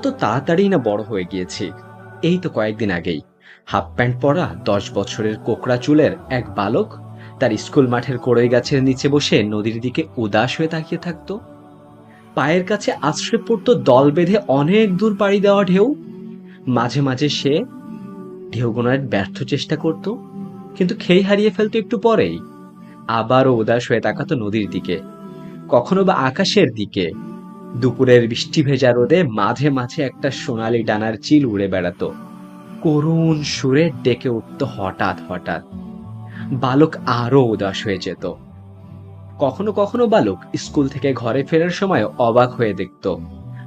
কত তাড়াতাড়ি না বড় হয়ে গিয়েছি। এই তো কয়েকদিন আগেই। হাফ প্যান্ট পরা দশ বছরের কোকড়া চুলের এক বালক তার স্কুল মাঠের কড়ই গাছের নিচে বসে নদীর দিকে উদাস হয়ে তাকিয়ে থাকতো। পায়ের কাছে আশ্রয় পড়তো দল বেঁধে অনেক দূর পাড়ি দেওয়া ঢেউ। মাঝে মাঝে সে ঢেউ গোনার ব্যর্থ চেষ্টা করত, কিন্তু খেই হারিয়ে ফেলতো একটু পরেই। আবারও উদাস হয়ে তাকাতো নদীর দিকে, কখনো বা আকাশের দিকে। দুপুরের বৃষ্টি ভেজা রোদে মাঝে মাঝে একটা সোনালি ডানার চিল উড়ে বেড়াতো। করুণ সুরে ডেকে উঠতো হঠাৎ হঠাৎ। বালক আরও উদাস হয়ে যেত। কখনো কখনো বালক স্কুল থেকে ঘরে ফেরার সময় অবাক হয়ে দেখত,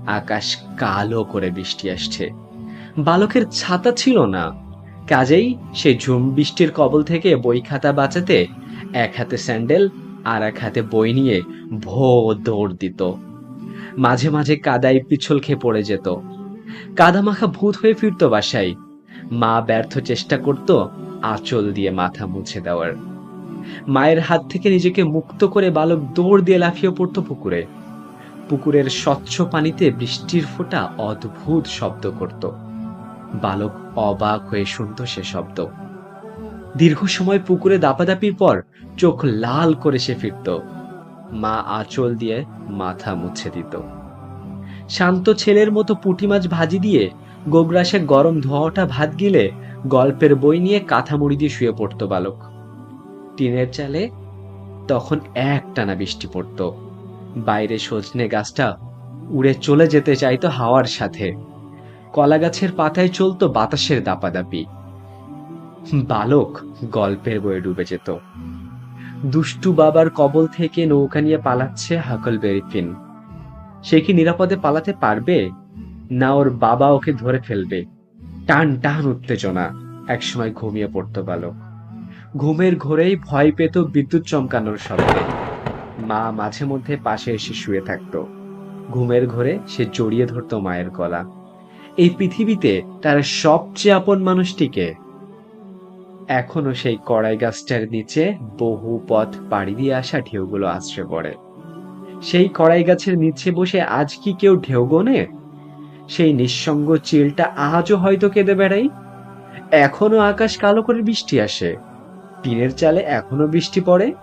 আকাশ কালো করে বৃষ্টি আসছে। বালকের ছাতা ছিল না। কাজেই সে ঝুম বৃষ্টির কবল থেকে বই খাতা বাঁচাতে এক হাতে স্যান্ডেল আর এক হাতে বই নিয়ে ভো দৌড় দিত। মাঝে মাঝে কাদায় পিছল খেয়ে পড়ে যেত। কাদা মাখা ভূত হয়ে ফিরত বাসায়। মা ব্যর্থ চেষ্টা করত আঁচল দিয়ে মাথা মুছে দেওয়ার। মায়ের হাত থেকে নিজেকে মুক্ত করে বালক দৌড় দিয়ে লাফিয়ে পড়তো পুকুরে। পুকুরের স্বচ্ছ পানিতে বৃষ্টির ফোঁটা অদ্ভুত শব্দ করত। বালক অবাক হয়ে শুনত সে শব্দ। দীর্ঘ সময় পুকুরে দাপাদাপির পর চোখ লাল করে সে ফিরত। মা আঁচল দিয়ে মাথা মুছে দিত। শান্ত ছেলের মতো পুঁটি মাছ ভাজি দিয়ে গোগ্রাসে গরম ধোয়াটা ভাত গিলে গল্পের বই নিয়ে কাঁথা মুড়ি দিয়ে শুয়ে পড়তো বালক। টিনের চালে তখন এক টানা বৃষ্টি পড়তো। বাইরে সজনে গাছটা উড়ে চলে যেতে চাইতো হাওয়ার সাথে। কলা গাছের পাতায় চলতো বাতাসের দাপাদাপি। বালক গল্পের বয়ে ডুবে যেত। দুষ্টু বাবার কবল থেকে নৌকা নিয়ে পালাচ্ছে হাকলবেরি ফিন সে কি নিরাপদে পালাতে পারবে? না ওর বাবা ওকে ধরে ফেলবে। টান টান উত্তেজনা। একসময় ঘুমিয়ে পড়তো বালক। ঘুমের ঘোরেই ভয় পেত বিদ্যুৎ চমকানোর শব্দে। মা মাঝে মধ্যে পাশে এসে শুয়ে থাকতো। ঘুমের ঘোরে সে জড়িয়ে ধরতো মায়ের গলা। এই পৃথিবীতে তার সবচেয়ে আপন মানুষটিকে এখনও সেই কড়াই গাছটার নিচে বহু পথ পাড়ি দিয়ে আসা ঢেউগুলো আশ্রয় পড়ে। সেই কড়াই গাছের নিচে বসে আজ কি কেউ ঢেউ গোনে? সেই নিঃসঙ্গ চিলটা আজও হয়তো কেঁদে বেড়াই এখনও আকাশ কালো করে বৃষ্টি আসে। টিনের চালে এখনও বৃষ্টি পড়ে?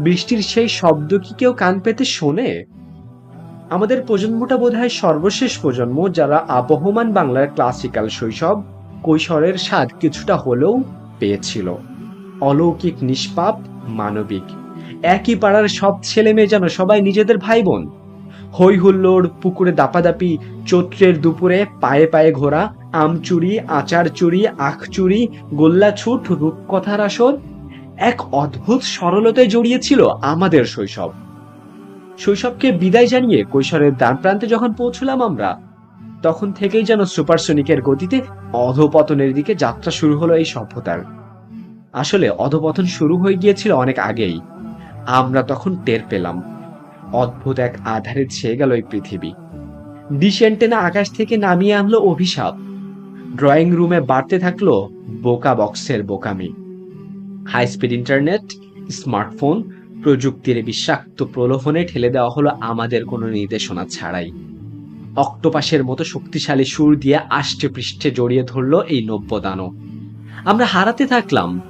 বৃষ্টির সেই শব্দ কি কেউ কান পেতে শোনে? আমাদের প্রজন্মটা বোধহয় সর্বশেষ প্রজন্ম যারা আবহমান বাংলার ক্লাসিক্যাল শৈশব, কৈশোরের স্বাদ কিছুটা হলেও পেয়েছিল। অলৌকিক, নিষ্পাপ, মানবিক। একই পাড়ার সব ছেলে মেয়ে যেন সবাই নিজেদের ভাই বোন হই হুল্লোড় পুকুরে দাপাদাপি, চৈত্রের দুপুরে পায়ে পায়ে ঘোরা আম চুরি আচার চুরি আখ চুরি গোল্লা ছুট রূপকথার আসর। এক অদ্ভুত সরলতায় জড়িয়েছিল আমাদের শৈশব। শৈশবকে বিদায় জানিয়ে কৈশোরের দ্বার প্রান্তে যখন পৌঁছলাম আমরা তখন থেকেই যেন সুপারসোনিকের গতিতে অধপতনের দিকে যাত্রা শুরু হলো এই সভ্যতার। আসলে অধপতন শুরু হয়ে গিয়েছিল অনেক আগেই। আমরা তখন টের পেলাম। অদ্ভুত এক আধারে ছেয়ে গেল এই পৃথিবী। ডিসেন্টেনা আকাশ থেকে নামিয়ে আনলো অভিশাপ। ড্রয়িং রুমে বাড়তে থাকল বোকা বক্সের বোকামি। হাই স্পিড ইন্টারনেট, স্মার্টফোন, প্রযুক্তির বিষাক্ত প্রলোভনে ঠেলে দেওয়া হলো আমাদের কোনো নির্দেশনা ছাড়াই। অক্টোপাসের মতো শক্তিশালী সুর দিয়ে আষ্টে পৃষ্ঠে জড়িয়ে ধরল এই নব্যদানও। আমরা হারাতে থাকলাম।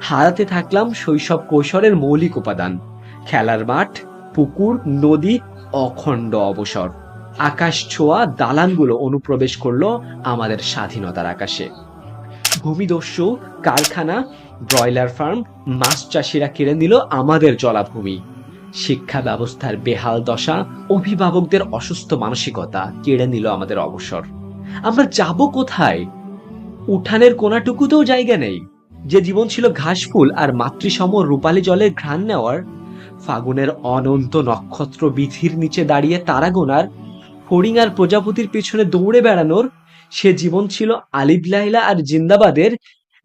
হারাতে থাকলাম শৈশব কৈশোরের মৌলিক উপাদান, খেলার মাঠ, পুকুর, নদী, অখণ্ড অবসর। আকাশ ছোঁয়া দালানগুলো অনুপ্রবেশ করল আমাদের স্বাধীনতার আকাশে। ভূমিদস্যু, কারখানা, ব্রয়লার ফার্ম, মাছ চাষিরা কেড়ে নিল আমাদের জলাভূমি। শিক্ষা ব্যবস্থার বেহাল দশা, অভিভাবকদের অসুস্থ মানসিকতা কেড়ে নিল আমাদের অবসর। আমরা যাব কোথায়? উঠানের কোনাটুকুতেও জায়গা নেই। যে জীবন ছিল ঘাসফুল আর মাতৃসম রূপালী জলের ঘ্রাণ নেওয়ার, ফাগুনের অনন্ত নক্ষত্র বিধির নিচে দাঁড়িয়ে তারা গোনার হরিং আর প্রজাপতির পেছনে দৌড়ে বেড়ানোর, সে জীবন ছিল আলিফ লাইলা আর জিন্দাবাদের,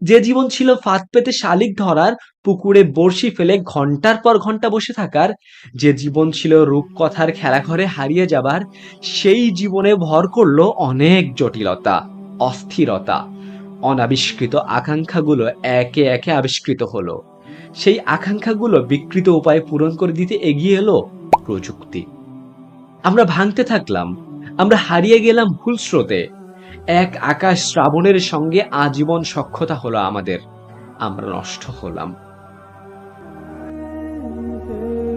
যে জীবন ছিল ফাঁদ পেতে শালিক ধরার পুকুরে বড়শি ফেলে ঘণ্টার পর ঘণ্টা বসে থাকার যে জীবন ছিল রূপকথার খেলাঘরে হারিয়ে যাবার, সেই জীবনে ভর করল অনেক জটিলতা, অস্থিরতা। অনাবিষ্কৃত আকাঙ্ক্ষাগুলো একে একে আবিষ্কৃত হলো। সেই আকাঙ্ক্ষাগুলো বিকৃত উপায়ে পূরণ করে দিতে এগিয়ে এলো প্রযুক্তি। আমরা ভাঙতে থাকলাম, আমরা হারিয়ে গেলাম ভুল স্রোতে। এক আকাশ শ্রাবণের সঙ্গে আজীবন সক্ষতা হলো আমাদের, আমরা নষ্ট হলাম। heard.